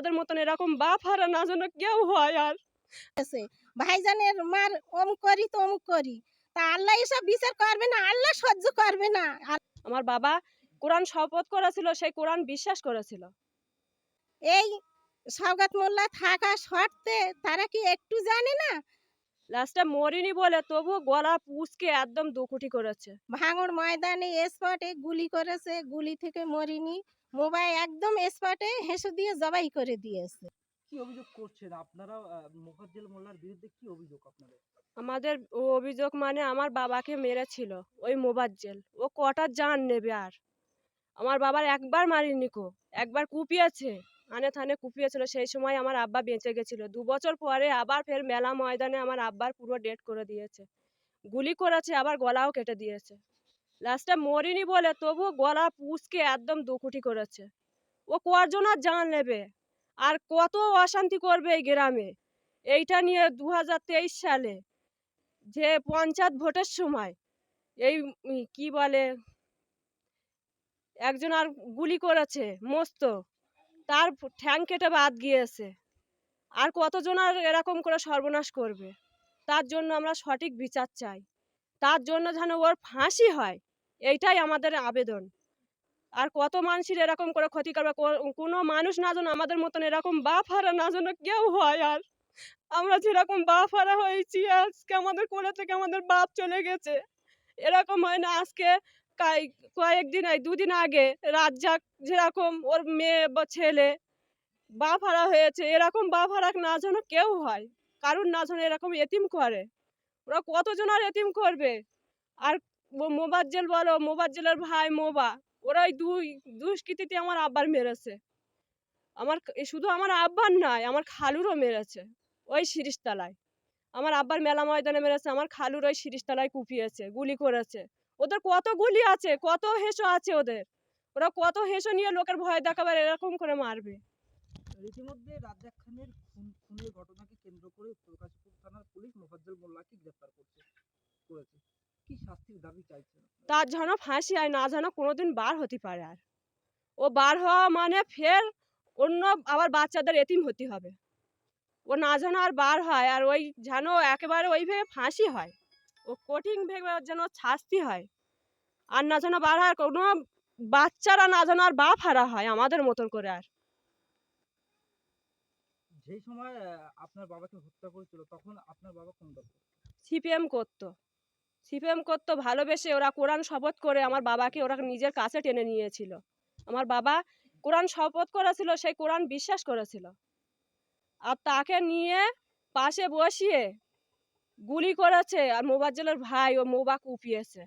আমাদের মতন এরকম বাপ হারা না যেন কেউ হয় আর। ভাইজানের মার অমুক করি তো অমুক করি। তা আল্লাহ এসব বিচার করবে না আল্লাহ সহ্য করবে না। আমার বাবা কোরআন শপথ করেছিল সেই কোরআন বিশ্বাস করেছিল। এই সওগাত মোল্লা থাকা শর্তে তারা কি একটু জানে না লাস্টে মরিনি বলে তবু গলা পুষকে একদম দুকুটি করেছে। ভাঙড় ময়দানে স্পটে গুলি করেছে গুলি থেকে মরিনি। মোবাইল একদম স্পটে হেসে দিয়ে জবাই করে দিয়েছে। কি অভিযোগ করছেন? আপনারা আহ, মোল্লার বিরুদ্ধে কি অভিযোগ আপনাদের? আমাদের ও অভিযোগ মানে আমার বাবাকে মেরেছিল ওই মোবাজ্জেল। ও কটা জান নেবে আর? আমার বাবার একবার মারিনি কো একবার কুপিয়েছে। আনে থানে কুপিয়েছিল, সেই সময় আমার আব্বা বেঁচে গেছিল। দু বছর পরে আবার ফের মেলা ময়দানে আমার আব্বার পুরো ডেট করে দিয়েছে। গুলি করেছে, আবার গলাও কেটে দিয়েছে। লাস্টে মরিনি বলে তবু গলা পুষকে একদম দুকুটি করেছে। ও কজন আর জান নেবে? আর কত অশান্তি করবে এই গ্রামে? এইটা নিয়ে দু হাজার তেইশ সালে যে পঞ্চায়েত ভোটের সময় এই কি বলে? একজন আর গুলি করেছে, মস্ত। তার ঠ্যাং কেটে বাদ গিয়েছে। আর কতজন আর এরকম করে সর্বনাশ করবে? তার জন্য আমরা সঠিক বিচার চাই। তার জন্য যেন ওর ফাঁসি হয়, এইটাই আমাদের আবেদন। আর কত মানুষের এরকম করে ক্ষতি করবে কোনো মানুষ না যেন আমাদের মতন এরকম বাপ হারা না যেন কেউ হয় আর। আমরা যেরকম বাপ হারা হয়েছি, আজকে আমাদের কোলে থেকে আমাদের বাপ চলে গেছে। এরকম হয় না, আজকে কয়েকদিন দুদিন আগে রাজ্জাক যেরকম ওর মেয়ে বা ছেলে বাপ হারা হয়েছে, এরকম বাপ হারা না যেন কেউ হয়। কারুর না যেন এরকম এতিম করে। ওরা কতজন আর এতিম করবে? আর মোবাজ্জেল বলো, মোবাজ্জেলের ভাই মোবা ওরা ওই দুই, দুষ্কৃতিতে আমার আব্বার মেরেছে। আমার শুধু আমার আব্বার নয়, আমার খালুরও মেরেছে ওই শিরিষতলায় আমার আব্বার মেলা ময়দানে মেরেছে, আমার খালুর ওই শিরিষতলায় কুপিয়েছে, গুলি করেছে। ওদের কত গুলি আছে কত হেসো আছে ওদের। ওরা কত হেসো নিয়ে লোকের ভয় দেখাবার এরকম করে মারবে। রীতিমধ্যে রাজ্জাক খানের খুন খুনের ঘটনাকে কেন্দ্র করে থানার পুলিশ মোফাজ্জল মোল্লাকে গ্রেফতার করছে করেছে। কি শাস্তির দাবি আপনারা? তার যেন ফাঁসি হয় না যেন কোনোদিন বার হতে পারে আর। ও বার হওয়া মানে ফের অন্য আবার বাচ্চাদের এতিম হতে হবে। ও না যেন আর বার হয় আর ওই যেন একেবারে ওইভাবে ফাঁসি হয়। ও কঠিন ভেবে যেন শাস্তি হয়। আর না যেন বার হয় কোনো বাচ্চারা না যেন আর বাপ হারা হয় আমাদের মতন করে আর। যেই সময় আপনার বাবাকে হত্যা করেছিল তখন আপনার বাবা কোন দল? সিপিএম করতো। সিপিএম করতো ভালোবেসে ওরা কোরআন শপথ করে আমার বাবাকে ওরা নিজের কাছে টেনে নিয়েছিল। আমার বাবা কোরআন শপথ করেছিল সেই কোরআন বিশ্বাস করেছিল। আর তাকে নিয়ে পাশে বসিয়ে গুলি করেছে আর মোবাজ্জেলের ভাই ও মোবা কুপিয়েছে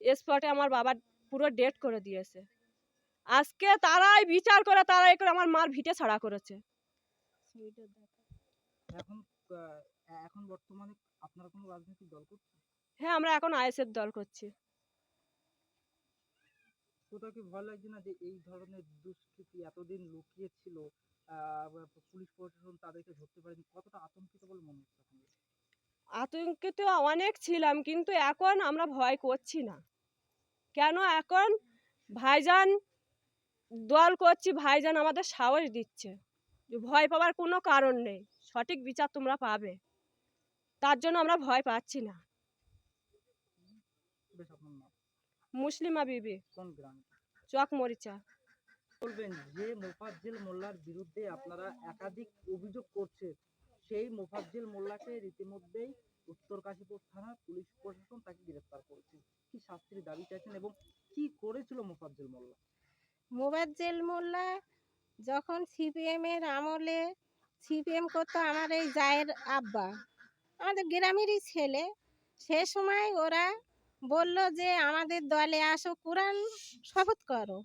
স্পটে আমার বাবা পুরো ডেট করে দিয়েছে। আজকে তারাই বিচার করে তারাই করে আমার মার ভিটে ছাড়া করেছে। এখন এখন বর্তমানে আপনারা কোনো রাজনৈতিক দল করছেন? হ্যাঁ আমরা এখন আইএসএফ দল করছি। কোথাও কি ভয় লাগছে না যে এই ধরনের দুষ্কৃতি এতদিন লুকিয়ে ছিল পুলিশ প্রশাসন তাদেরকে ধরতে পারেনি? কতটা আতঙ্কিত বলে মনে হচ্ছে আতঙ্কিত অনেক ছিলাম কিন্তু এখন আমরা ভয় করছি না। কেন এখন ভাইজান দল করছি ভাইজান আমাদের সাহস দিচ্ছে। ভয় পাওয়ার কোনো কারণ নেই সঠিক বিচার তোমরা পাবে। তার জন্য আমরা ভয় পাচ্ছি না। মুসলিমা বিবি। চক মরিচা বলবেন যে মোফাজ্জেল মোল্লার বিরুদ্ধে আপনারা একাধিক অভিযোগ করছে সেই মোফাজ্জেল মোল্লাকে রীতিমধ্যেই উত্তর কাশীপুর থানার পুলিশ প্রশাসন তাকে গ্রেফতার করেছে। কি শাস্তির দাবি চাইছেন এবং কি করেছিল মোফাজ্জেল মোল্লা? মোবাজ্জেল মোল্লা যখন সিপিএম এর আমলে, সিপিএম করতো আমার এই জায়ের আব্বা, আমাদের গ্রামেরই ছেলে, সে সময় ওরা বলল যে আমাদের দলে আসো, কোরআন শপথ করো।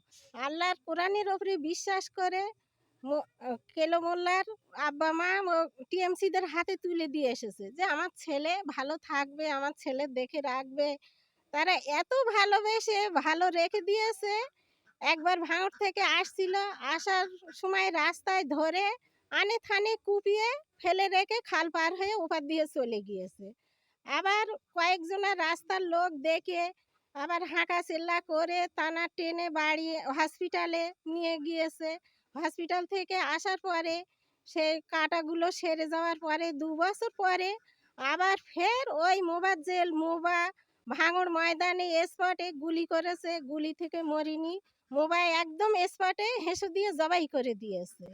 আল্লাহর কোরআনের ওপরে বিশ্বাস করে কেলো মোল্লার আব্বা মা টিএমসিদের হাতে তুলে দিয়ে এসেছে যে আমার ছেলে ভালো থাকবে, আমার ছেলে দেখে রাখবে। তারা এত ভালোবেসে ভালো রেখে দিয়েছে। একবার ভাঙড় থেকে আসছিল, আসার সময় রাস্তায় ধরে আনে থানে কুপিয়ে ফেলে রেখে খাল পার হয়ে ওপার দিয়ে চলে গিয়েছে। আবার কয়েকজনের রাস্তার লোক দেখে, আবার হাঁকা চেল্লা করে টানা টেনে বাড়ি হসপিটালে নিয়ে গিয়েছে। হসপিটাল থেকে আসার পরে, সে কাটাগুলো সেরে যাওয়ার পরে, দু বছর পরে আবার ফের ওই মোবাজ্জেল মোবা ভাঙড় ময়দানে স্পটে গুলি করেছে। গুলি থেকে মরিনি। মোবাই একদম স্পটে হেসে দিয়ে জবাই করে দিয়েছে।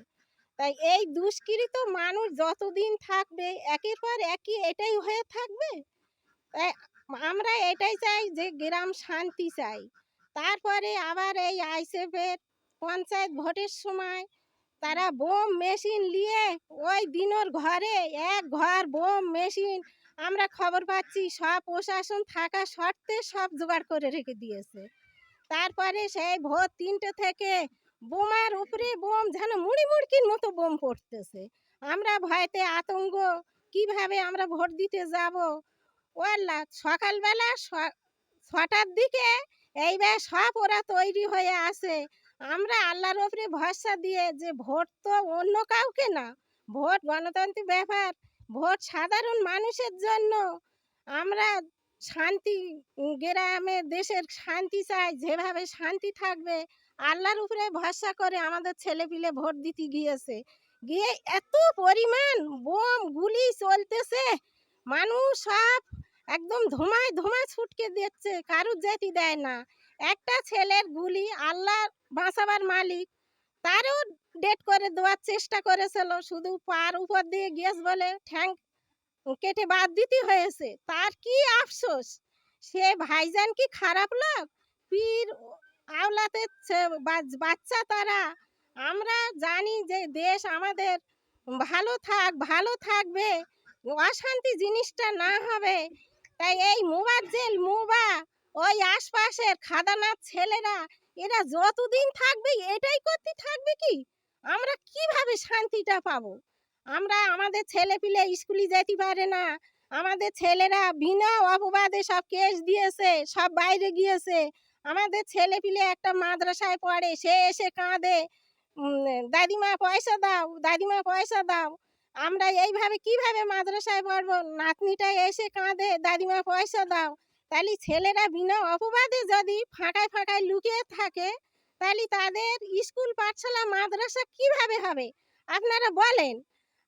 তাই এই দুষ্কৃত মানুষ যতদিন থাকবে, একের পর একই এটাই হয়ে থাকবে? তাই আমরা এটাই চাই যে, গ্রাম শান্তি চাই। তারপরে আবার এই আইসেফের পঞ্চায়েত ভোটের সময় তারা বোম মেশিন নিয়ে ওই দিনর ঘরে এক ঘর বোম মেশিন আমরা খবর পাচ্ছি সব প্রশাসন থাকা সত্ত্বে সব জোগাড় করে রেখে দিয়েছে। তারপরে সেই ভোর তিনটে থেকে বোমার উপরে বোম যেন মুড়ি মুড়কির মতো বোম পড়তেছে। আমরা ভয়তে আতঙ্ক, কীভাবে আমরা ভোট দিতে যাব? ওয়াল্লা, সকালবেলা ছটার দিকে এইবার সব ওরা তৈরি হয়ে আসে আমরা আল্লাহর ওপরে ভরসা দিয়ে যে ভোট তো অন্য কাউকে না, ভোট গণতান্ত্রিক ব্যাপার, ভোট সাধারণ মানুষের জন্য। আমরা শান্তি গ্রামে দেশের শান্তি চাই, যেভাবে শান্তি থাকবে, আল্লাহর উপরে ভরসা করে আমাদের ছেলেপিলে ভোট দিতে গিয়েছে। গিয়ে এত পরিমাণ বোম গুলি চলতেছে, মানুষ সব একদম ধোঁয়ায় ধোঁয়া ছুটকে দিচ্ছে, কারুর যেতে দেয় না। একটা ছেলের গুলি আল্লাহ বাঁচাবার মালিক। তারও ডেট করে দেওয়ার চেষ্টা করেছিল। শুধু পার উপর দিয়ে গেছ বলে ঠ্যাং কেটে বাদ দিতে হয়েছে। তার কি আফসোস? সে ভাইজান কি খারাপ লোক? পীর আওলাতে বাচ্চা তারা। আমরা জানি যে দেশ আমাদের ভালো থাক, ভালো থাকবে। অশান্তি জিনিসটা না হবে। তাই এই মোবাজ্জেল মোবা, ওই আশপাশের খাদানার ছেলেরা এরা যতদিন থাকবে, এটাই করতে থাকবে কি? আমরা কীভাবে শান্তিটা পাবো? আমরা আমাদের ছেলে পিলে স্কুলে যেতে পারে না। আমাদের ছেলেরা বিনা অপবাদে সব কেস দিয়েছে, সব বাইরে গিয়েছে। আমাদের ছেলে পিলে একটা মাদ্রাসায় পড়ে, সে এসে কাঁদে। দাদিমা, পয়সা দাও, দাদিমা, পয়সা দাও। আমরা এইভাবে কীভাবে মাদ্রাসায় পড়ব? নাতনিটা এসে কাঁদে, দাদিমা, পয়সা দাও। তাহলে ছেলেরা বিনা অপবাদে যদি ফাঁকায় ফাঁকায় লুকিয়ে থাকে তাহলে তাদের স্কুল পাঠশালা মাদ্রাসা কীভাবে হবে? আপনারা বলেন।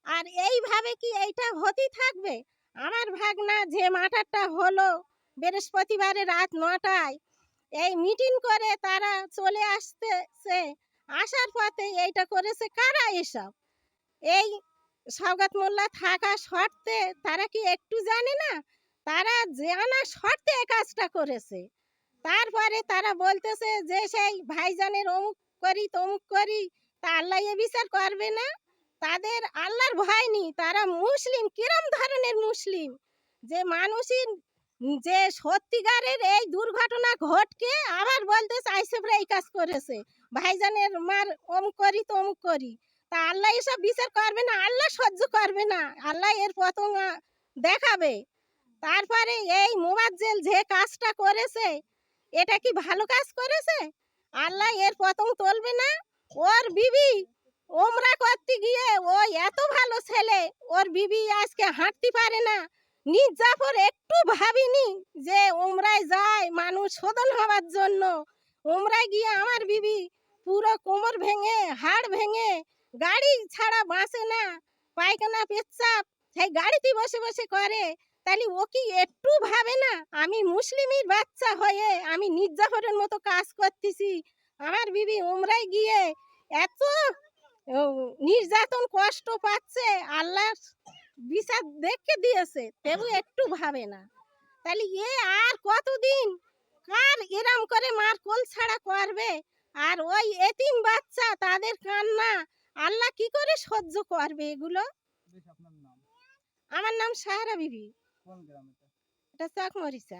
আর এইভাবে কি এইটা হতেই থাকবে? আমার ভাগনা যে মাঠারটা হলো বৃহস্পতিবারে রাত নটায়, এই মিটিং করে তারা চলে আসতেছে। আসার পথে এইটা করেছে কারা এসব? এই সওগাত মোল্লা থাকা শর্তে তারা কি একটু জানে না? তারা জানা শর্তে কাজটা করেছে। তারপরে তারা বলতেছে যে, সেই ভাইজানের অমুক করি, তমুক করি, তা আল্লাহ এ বিচার করবে না। তাদের আল্লাহর ভয় নেই। তারা মুসলিম, কিরম ধরনের মুসলিম? যে মানুষই যে সত্যিকারের এই দুর্ঘটনা ঘটকে আবার বলতে চাইছে এই কাজ করেছে। ভাইজানের মার অমুক করি, তমুক করি। তা আল্লাহ এসব বিচার করবে না? আল্লাহ সহ্য করবে না। আল্লাহ এর পতঙ্গ দেখাবে। তারপরে এই মোবাজ্জেল যে কাজটা করেছে, এটা কি ভালো কাজ করেছে? আল্লাহ এর পতঙ্গ তুলবে না? ওর বিবি ওমরা করতে গিয়ে ও এত ভালো ছেলে, ওর বিবি আজকে হাঁটতে পারে না। নিজ একটু ভাবিনি যে ওমরায় যায় মানুষ শোধন হওয়ার জন্য। ওমরায় গিয়ে আমার বিবি পুরো কোমর ভেঙে, হাড় ভেঙে, গাড়ি ছাড়া বাঁচে না, পায়খানা, পেচ্ছাপ, সেই গাড়িতে বসে বসে করে। তাহলে ও কি একটু ভাবে না? আমি মুসলিমের বাচ্চা হয়ে আমি নির্যাতনের মতো কাজ করতেছি। আমার বিবি উমরায় গিয়ে এত নির্যাতন কষ্ট পাচ্ছে আল্লাহ বিচার দেখে দিয়েছে তবু একটু ভাবে না। তাহলে এ আর কতদিন? কার এরম করে মার কোল ছাড়া করবে? আর ওই এতিম বাচ্চা তাদের কান্না আল্লাহ কি করে সহ্য করবে এগুলো? আমার নাম সাহারা বিবি। কোন গ্রামে এটা চাকমরিচা